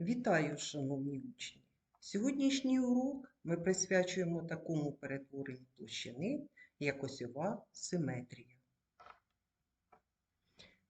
Вітаю, шановні учні! Сьогоднішній урок ми присвячуємо такому перетворенню площини, як осьова симетрія.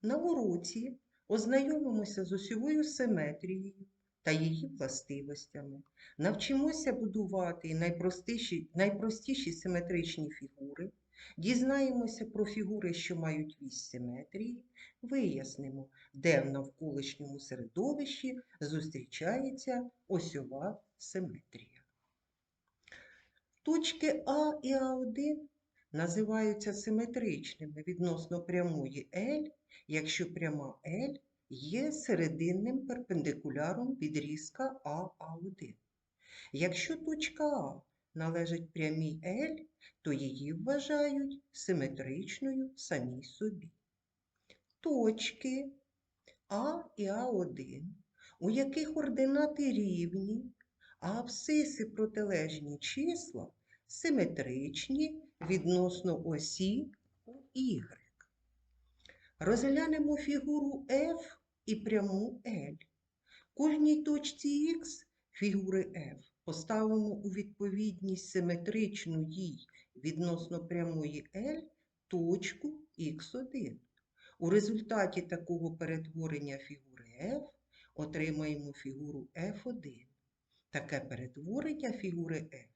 На уроці ознайомимося з осьовою симетрією та її властивостями, навчимося будувати найпростіші, найпростіші симетричні фігури, дізнаємося про фігури, що мають вісь симетрії, вияснимо, де в навколишньому середовищі зустрічається осьова симетрія. Точки А і А1 називаються симетричними відносно прямої L, якщо пряма L є серединним перпендикуляром відрізка АА1. Якщо точка А належить прямій L, то її вважають симетричною самій собі. Точки А і А1, у яких ординати рівні, а абсциси протилежні числа симетричні відносно осі у Y. Розглянемо фігуру F і пряму L. Кожній точці Х фігури F поставимо у відповідність симетричну їй відносно прямої L точку Х1. У результаті такого перетворення фігури F отримаємо фігуру F1. Таке перетворення фігури F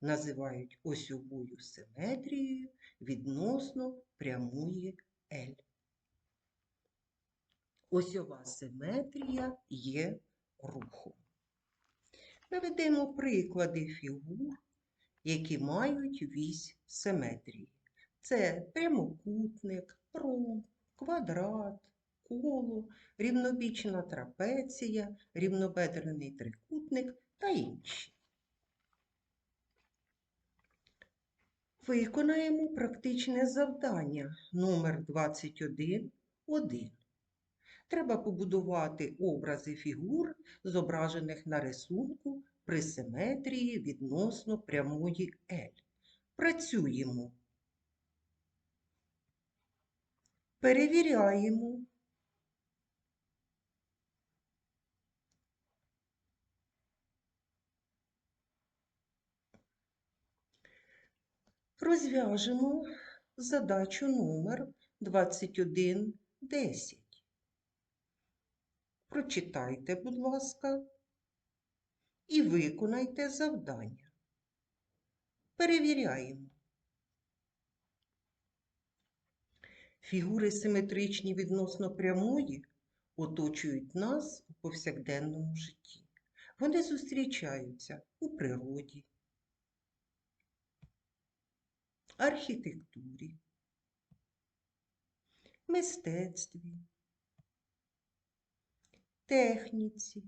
називають осьовою симетрією відносно прямої L. Осьова симетрія є рухом. Наведемо приклади фігур, які мають вісь симетрії. Це прямокутник, ромб, квадрат, коло, рівнобічна трапеція, рівнобедрений трикутник та інші. Виконаємо практичне завдання номер 21.1. Треба побудувати образи фігур, зображених на рисунку при симетрії відносно прямої L. Працюємо. Перевіряємо. Розв'яжемо задачу номер 2110. Прочитайте, будь ласка, і виконайте завдання. Перевіряємо. Фігури симетричні відносно прямої оточують нас у повсякденному житті. Вони зустрічаються у природі, архітектурі, мистецтві, техніці.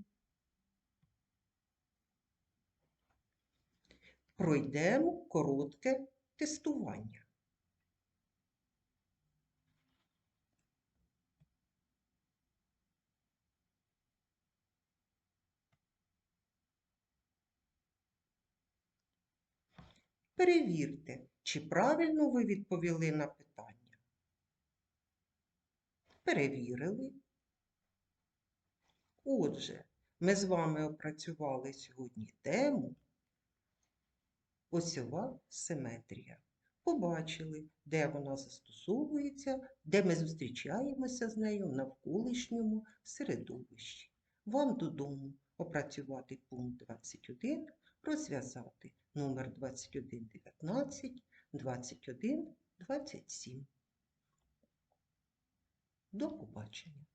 Пройдемо коротке тестування. Перевірте, чи правильно ви відповіли на питання. Перевірили. Отже, ми з вами опрацювали сьогодні тему осьова симетрія. Побачили, де вона застосовується, де ми зустрічаємося з нею в навколишньому середовищі. Вам додому опрацювати пункт 21, розв'язати номер 2119, 21, 27. До побачення.